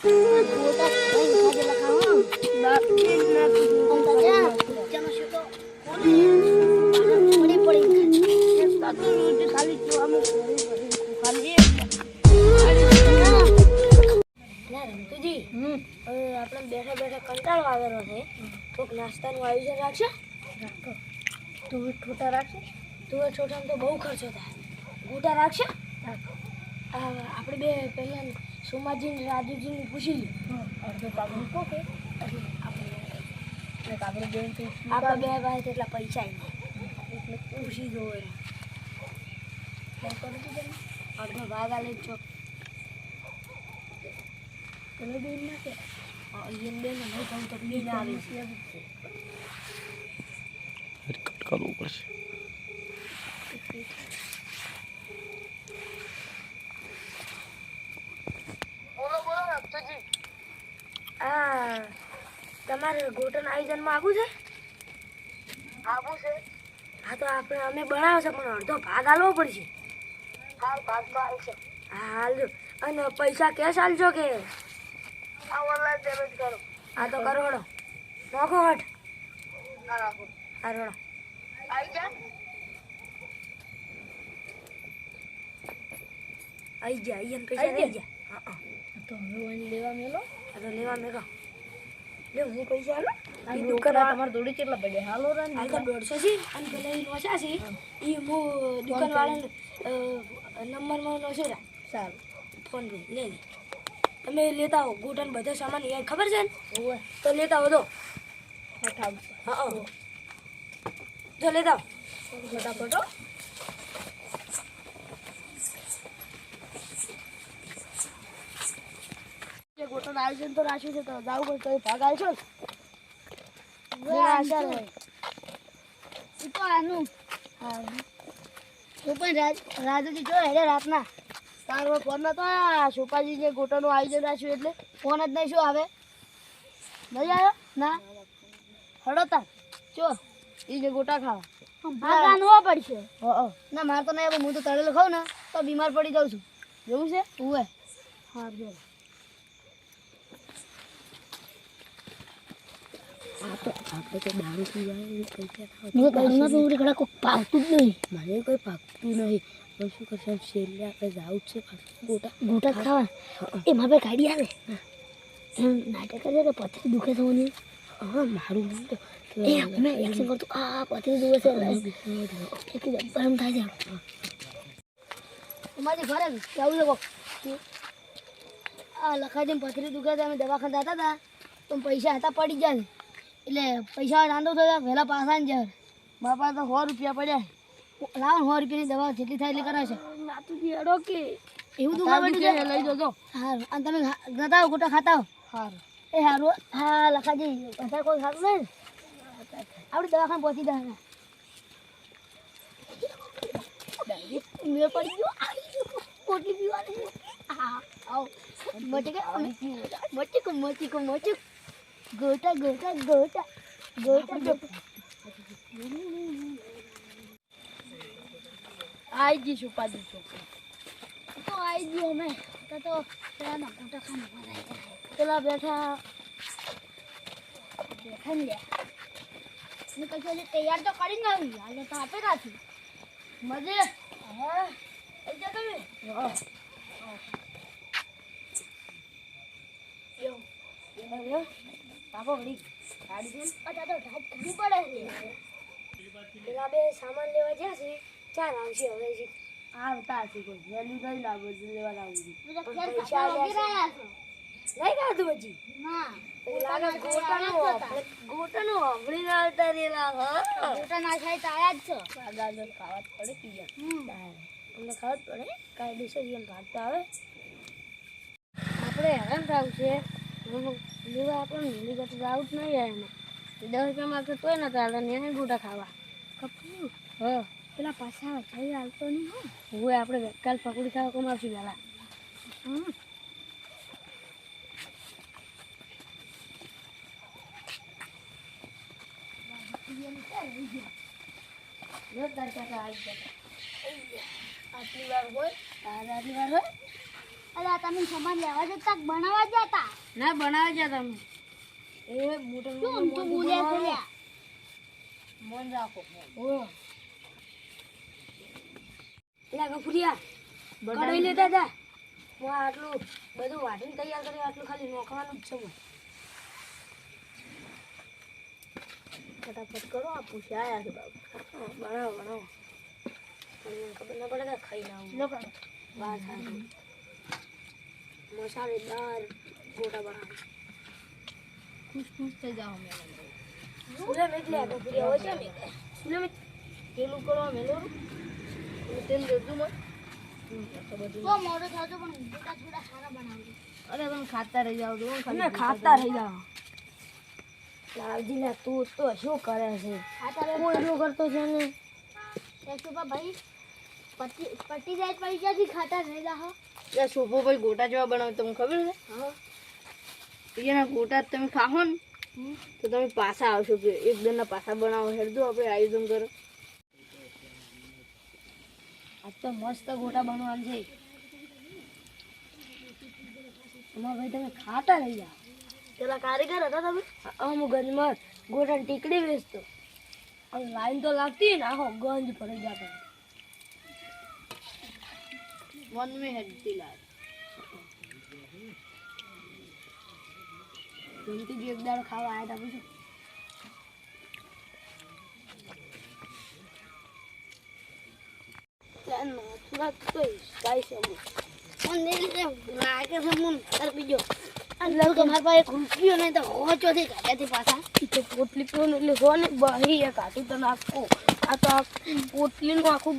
આપણે બેઠા બેઠા કંટાળો આવેલો છે નાસ્તાનું આયોજન રાખશે તું છોટા રાખશે તું છોટામાં તો બહુ ખર્ચો થાય ગોટા રાખશે આપણે બે પહેલા સોમાજીને રાજુજીને પૂછી લે અડધો ભાગ મૂકો કે? આપણે આપણે બેન બે આપણે બે પાસે એટલા પૈસા એટલે પૂછી જવો એને અડધો ભાગ આલે જ છો. તમે બેન ના કે? અહીંયા બેન નહીં કહું તો બેન આવે. છે. કટ કરવું પડશે. તમારે ગોટન આયોજનમાં આવું છે? આવું છે? હા તો આપણે અમે બનાવશે પણ અડધો ભાગ આલવો પડશે. હા ભાગ તો આવશે હા હાલજો. અને પૈસા કેશ હાલજો કે? આ ઓનલાઈન પેમેન્ટ કરો. હા તો કરો હડો નોખો હટ હા હા આવી જા. આવી જા અહીંયા પૈસા આવી જા હા હા. તો હવે લેવા મેલો. તો લેવા મેલો. લે હું પૈસા હાલો. ઈ દુકાન તમારે જોડી કેટલા પડ્યા? હાલો રા હાલ તો દોઢસો છે. અને પેલા ઈ નોશા છે. ઈ હું દુકાન વાળાને નંબરમાં નોશો રા. સારું. ફોન લે લે. તમે લેતા હો ગોટન બધો સામાન યાર ખબર છે ને? તો લેતા હો તો હા હા જો લેતા ફટાફટ હો. જે ગોટન આયોજન તો રાખ્યું છે તો જાવું પડે તો ભાગ આવશો ને. આશા હોય તો આનું. હા. હું પણ રાજ રાજાજી જો હેડે રાતના. તારો ફોન નતો આ સોપાજી જે ગોટાનું આયોજન રાખ્યું એટલે? ફોન જ નહીં શું આવે? નહીં આવ્યો? ના? હડો તાર. ચો ઈ જે ગોટા ખાવા. ભાગા નો પડશે. ના મારે તો નહીં હું તો તળેલો ખાઉં ને તો બીમાર પડી જાઉં છું. એવું છે? ઉવે હા જો આપણે તો દારૂ પીવા પૈસા દારૂના પીવડી ઘડા કોઈ પાવતું જ નહીં. મને કોઈ પાકતું નહીં. પણ શું કરશે? છેલ્લે આપણે જાવું જ છે. ગોટા ગોટા ખાવા. એ મારે ગાડી આવે. એમ નાટક કરે કે પથરી દુખે મને. હા મારું એ એક્શન કરતું આ પથરી દુખે છે. એક ગરમ થાય છે. અમારી ઘરે જવું કોક. આ લખાજીને પથરી દુખે છે. અમે દવાખાને જતા હતા. તો પૈસા હતા પડી ગયા એટલે પૈસા નાંદો થયો વહેલા પાસા ને જાય બાપા તો સો રૂપિયા પડ્યા. લાવો સો રૂપિયાની દવા જેટલી થાય એટલી કરે છે કે એવું તો ખબર છે લઈ જજો. સારું અને તમે જતા ગોટા ખાતા હો સારું એ સારું હા લખાજી. બધા કોઈ ખાતું નહીં આપણી દવાખાને પહોંચી દે મેં પડી ગયો. આવી પીવાની. હા આવો. મચી કે મચી કો મચી કો મચી ગોટા ગોટા ગોટા ગોટા ગોટા. આઈ જી છુપાદી છોકરી. તો આવી ગયો અમે. તો તો પેલાના ગોટા ખાને પેલા બેઠા બેઠા ને હું કશું તૈયાર તો કરીને આવી. હાલે તો આપે રાખી મજે. હા. આઈ તમે. હા. એવું. એવું વળી. ગાડી છે અચ્છા તો ઢાજ ઘણી પડે છે. પેલા બે સામાન લેવા જ્યાં છે ચાર આવશે હવે છે આવતા છે કોઈ. નહીં લાવો લેવા લાવું બધા પૈસા રહ્યા છો. નહીં હજી. ના. લાગે ગોટાનું વાપરી ના આવતા રેલા હા. ગોટા ના જ છો. ગાજર ખાવા પડે પીજા અમને ખાવા જ પડે. કાયદેસર એમ ભાગતા આવે. આપણે હેરાન થવું છે આપણે આવું નહીં આવે એને દસ રૂપિયામાં માગતો તોય ના ચાલે ને ગોટા ખાવા કપડું હ પેલા પાછા જઈ હાલતો નહીં હો હવે આપણે કાલ પકડી ખાવા કમાવશું પહેલા હમ. આટલી વાર હોય આટલી વાર હોય અરે તમે સામાન લેવા જતા બનાવવા જતા? ના બનાવવા જતા હું એ મોટો શું તું બોલે છે મન રાખો ઓ પેલા ગફુરિયા કઢાઈ લેતા હતા હું આટલું બધું વાટીને તૈયાર કર્યું આટલું ખાલી નોખવાનું જ છે હું ફટાફટ કરો આ પૂછ્યા આયા છે બાબુ બનાવો બનાવો. ખબર ના પડે ખાઈ ના સાચી મસાલેદાર ગોટા બનાવે ખુશ ખુશ થઈ જાઓ મેં સુલે મેં લે ગફુરિયા હોય. છે મેં સુલે મેં તેલું કરો મેલો તેલ દેતું મને અરે તમે ખાતા રહી જાઓ તમે ખાતા રહી જાવ લાલજી તું તો શું કરે છે? કોઈ કરતો છે ને? ભાઈ પટ્ટી જાય પડી ક્યાંથી ખાતા નહીં જાહો એ સોપો ભાઈ ગોટા જેવા બનાવે તમને ખબર છે? એના ગોટા તમે ખાહો ને તો તમે પાછા આવશો કે એક દિનના પાછા બનાવો હેડજો આપણે આયોજન કરો. આજ તો મસ્ત ગોટા બનવાનું છે. એમાં ભાઈ તમે ખાતા રહી જાઓ. પેલા કારીગર હતા તમે? હું ગંજમાં ગોટા ટીકડી વેચતો. લાઈન તો લાગતી ને આખો ગંજ પડી જતો. વન में હેડતી લાગે ગમતી જ એક દાડો ખાવા આવ્યા હતા પૂછો થોડાક તો હિસકાઈ છે. મને લાગે છે મન તાર બીજો અને મારા પાસે રૂપિયો નહીં તો હોચોથી કાઢ્યાથી પાછા તો પોટલી પીવું એટલે હો ને બહી એક હાથી તો નાખો આ તો પોટલીનું આખું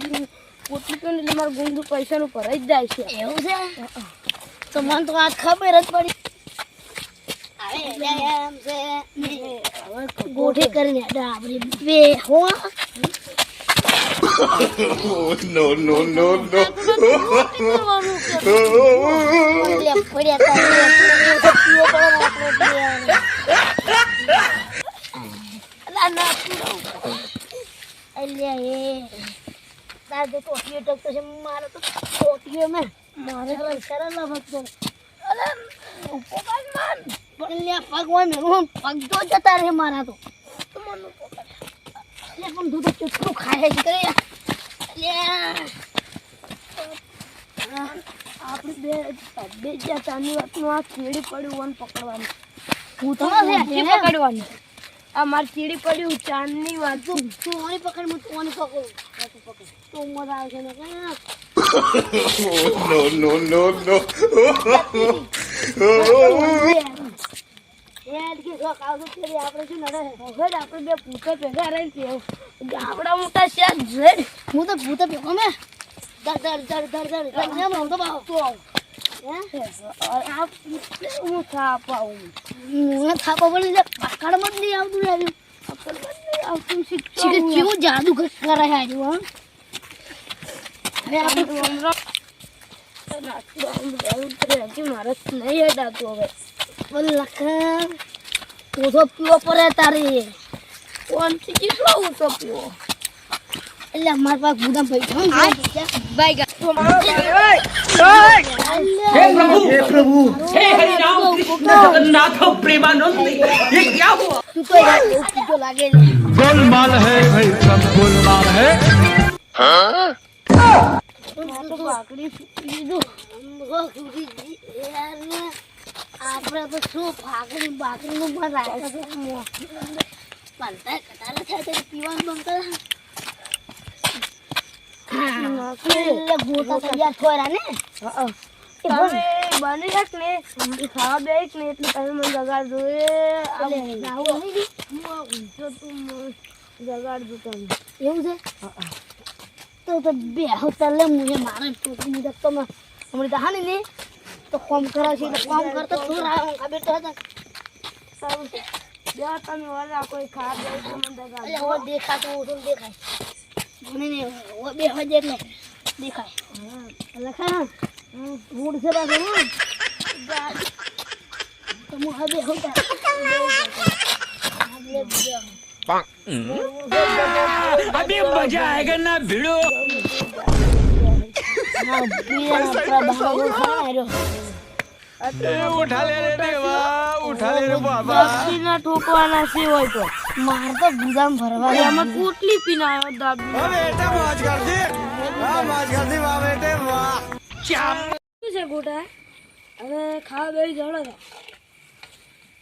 પોટલી પીવું એટલે મારું ગુંદુ પૈસાનું ભરાઈ જ જાય છે. એવું છે? તો મને તો આજ ખબર જ પડી. હવે એમ છે. હવે ગોઠે કરીને બે હો. ને આપણે બે. ના. તાર તો ટોટીઓ ટકતો છે મારે તો ટોટીઓ મેં મારે તો ના ભગતો અરે પોકાજ માન. પણ લ્યા પગ હોય મેં પગ તો જતા રહે મારા તો. તો મને પોકાજ અલ્યા પણ તો ચૂટકું ખાય છે કરે. અલ્યા આપણે બે બે જ્યાં ચાની વાતનું આ ચીડી પડ્યું વન પકડવાનું. હું તો પકડવાની. આ મારી ચીડી પડ્યું ચાંદની વાત તું તું ઓની પકડ હું તું ઓની પકડું. મજા આવે છે ને આવતો પૂછે ભેગા રહીને તે આપણા મોટા શેઠ જોઈ હું તો ભૂત ભેગો મેં દર દર દર દર દર દર હું તો બાહો આ પૂછે હું થાપાવું હું થાપો પડી જાય પકડમાં જ નહીં આવતું આવતું શીખવું કેવું જાદુ કરે છે આજુ હા હવે આપણે મારે નહીં હેડાતું હવે લખન ઓછો પીવો પડે તારે કોણથી કેટલો ઊંચો પીવો એટલે અમારા પાસે ગુદામ પૈસા બાય जगन्नाथ प्रेमानंद ये क्या हुआ તું તો એવું કીધો લાગે છે ગોલમાલ હે ભાઈ સબ ગોલમાલ હે હા આપણે તો શું ફાકડી બાકડી નું પણ રાખે છે બનતા કટારા થાય ત્યારે પીવાનું બંધ કરે ગોટા તૈયાર થોડા ને હા બની શક ને એ ખાવા બે ને એટલે તમે મને એ એટલે રાહુલ ઊંચો તું મને જગાડજો તમે. એવું છે? તો તો બે હોતા લે મુજે મારે ટોટી મુજબ તો હમણાં તો હા ને તો કોમ કરાવશે તો કોમ કરતો તું રાહ ખબર તો હતા સારું છે. બે તમે વાળા કોઈ ખાવા બે તો મને એટલે જગાડજો હવે દેખાતો ઓછું દેખાય. મને ને બે હજે એટલે દેખાય. એટલે ખરા મૂડ છે પાછું હં? તો હું હવે હોતા अभी मजा आएगा ना भिड़ो હા બીજા આપણા બહાર ખરા उठा ले रे देवा દાબીના ઠોકવાના છે હોય તો માર તો ગુદામ ભરવા ગયા. એમાં કોટલી પીને આવ્યો દાબી શું છે ગોટા? હવે ખાવા બેસી જડો તો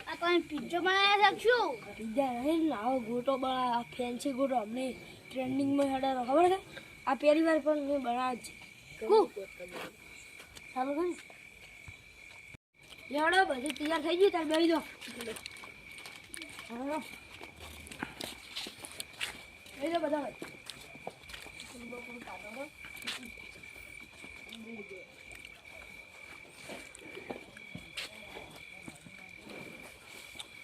આ તમે પિઝ્ઝા બનાવ્યા છે શું પીઝા નહીં લાવો ગોટો બળા ફેન્સી ગોટો અમને ટ્રેન્ડિંગમાં હેડારો ખબર છે? આ પહેલી વાર પણ મેં બનાવ્યો છે. કુ ચાલો કર લેવડો બધું તૈયાર થઈ ગયું તાર બેસી દો હા. બેસી દો બધા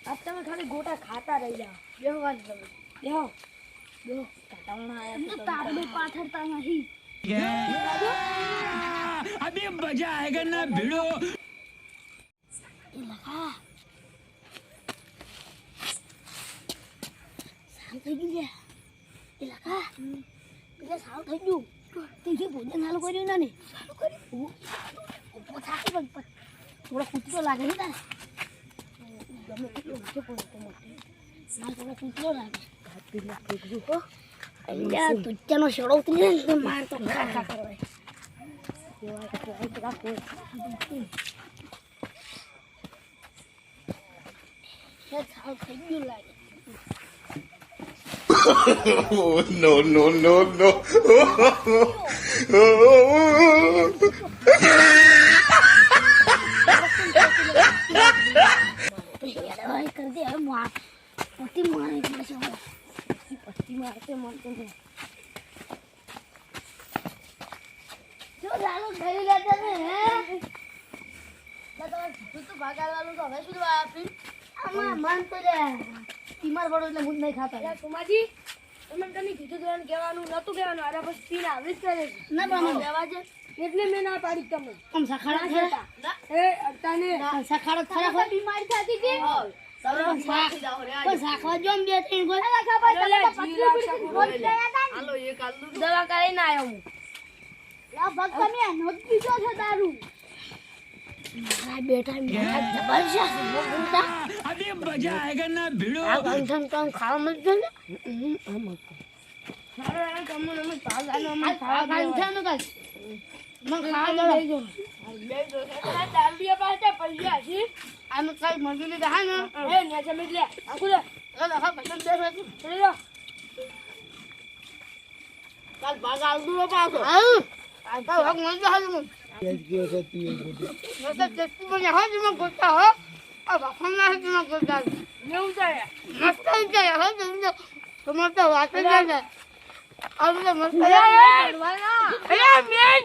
આજ તમે ખાલી ગોટા ખાતા રહી જાઓ બેહો વાત તમે બેહો બેહો કાટાવણા આયા તો તારડે પાથરતા નહીં અભી મજા આયેગા ના ભીડો થઈ ગયું લે એ લગા બીજા થઈ ગયું ત્રીજું ભોજન હાલું કર્યું ને ને કર્યું થોડો કૂતરો લાગે તો માર તો ખા ખા કરવાય કેવાય કે કેવાય પેલા કોઈ એ સાવ થઈ ગયું લાગે Oh, no, no, no, no. હેડવાય કરી દે હવે માર પટ્ટી મારવી પડશે હવે. પટ્ટી મારતે મારતે છે જો લાલો થઈ ગયા તમે હે તું ભાગાડવાનું તો હવે શું આપી? આમાં મન તો લે. બીમાર પડો એટલે હું નહીં ખાતા. સોમાજી તમે તમે કીધું કહેવાનું નતું કહેવાનું અરે પછી પીને આવી જ કરે ના પણ દેવા છે એટલે મેં ના પાડી તમે આમ સખાડા થયા? એ અડતાને. સખાડા થયા હોય? બીમારી થતી હતી. દવા કરીને આવ્યો હું. ભક્ત મેં બીજો છો દારૂ. મારા બેટા મેરા જબરજસ્ત બોલતા અબે મજા આएगा ના ભીડો. આ ગંધમ તો ખાવા મત જો ને આ મત મારો આ તમને અમે પાલ આનો અમે ખાવા ગંધમનું મને ખાવા દો. દાંડિયા પાસે પૈસા છે. આમ કાલ મજૂરી લીધા હા ને? એ નેચે મિટ લે. આખું લે. એ લખા પસંદ દે ચડી લો. કાલ ભાગ આવડું પાછો. હા આ તો હક મન. તો હાલ મન મતલબ ટેસ્ટી બની હા તમે ગોતા હો. આ વાફન ના હે તમે ગોતા. નેવું જાય મસ્ત જાય હો તમે તમારે તો વાત જ મસ્ત એ મેન!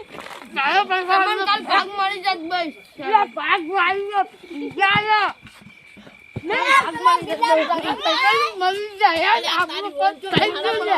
ચાલો પૈસા તમને કાલ ભાગ મળી જાત બસ. પેલા ભાગ વાળીનો ચાલો મળી જાય આપણું પગ થઈ ગયું ને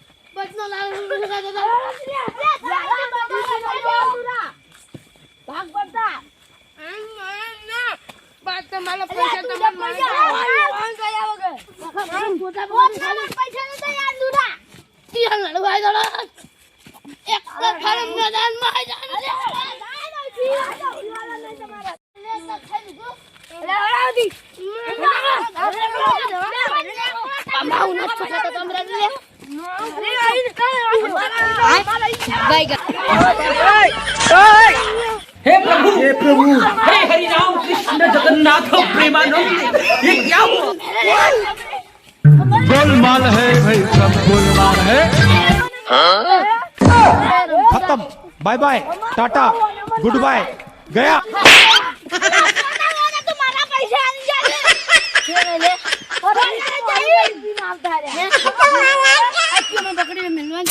ગીતા ભરી લો આવે બંકો મારો તો ભૂલવા પણ હું ભાઈ ના આપ્યો ભાઈ જાવ મને જાવ અલ્યા ઘરે પદ જાજો પેલા દૂધથી ધોતા જોડો તમારો પૈસા લીધા આપવા ખાલી મારી માની જવાનું બચનો લાલ ભાગ પડતા બાદ તમારા પૈસા તું તમારે પૈસા ફોન કર્યા વગર તિરંગ લડવાઈ દો એક ખરમ મેદાનમાં આવી हे प्रभु हे प्रभु हे हरि राम कृष्ण जगन्नाथ प्रेमानंद ये क्या गोलमाल है भाई सब गोलमाल है खत्म bye bye Tata goodbye गया अच्छी में बकरी में मिलवा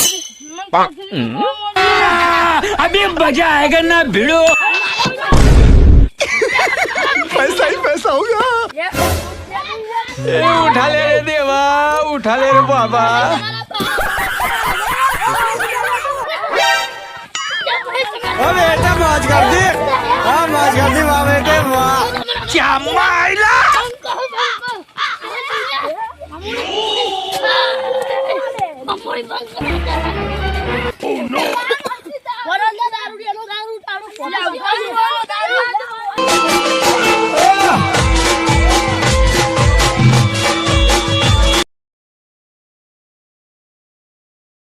अभी मज़ा आएगा ना भिड़ो पैसा ही पैसा होगा उठा ले रे देवा उठा ले रे बाबा हाँ क्या माइला Vamos, no!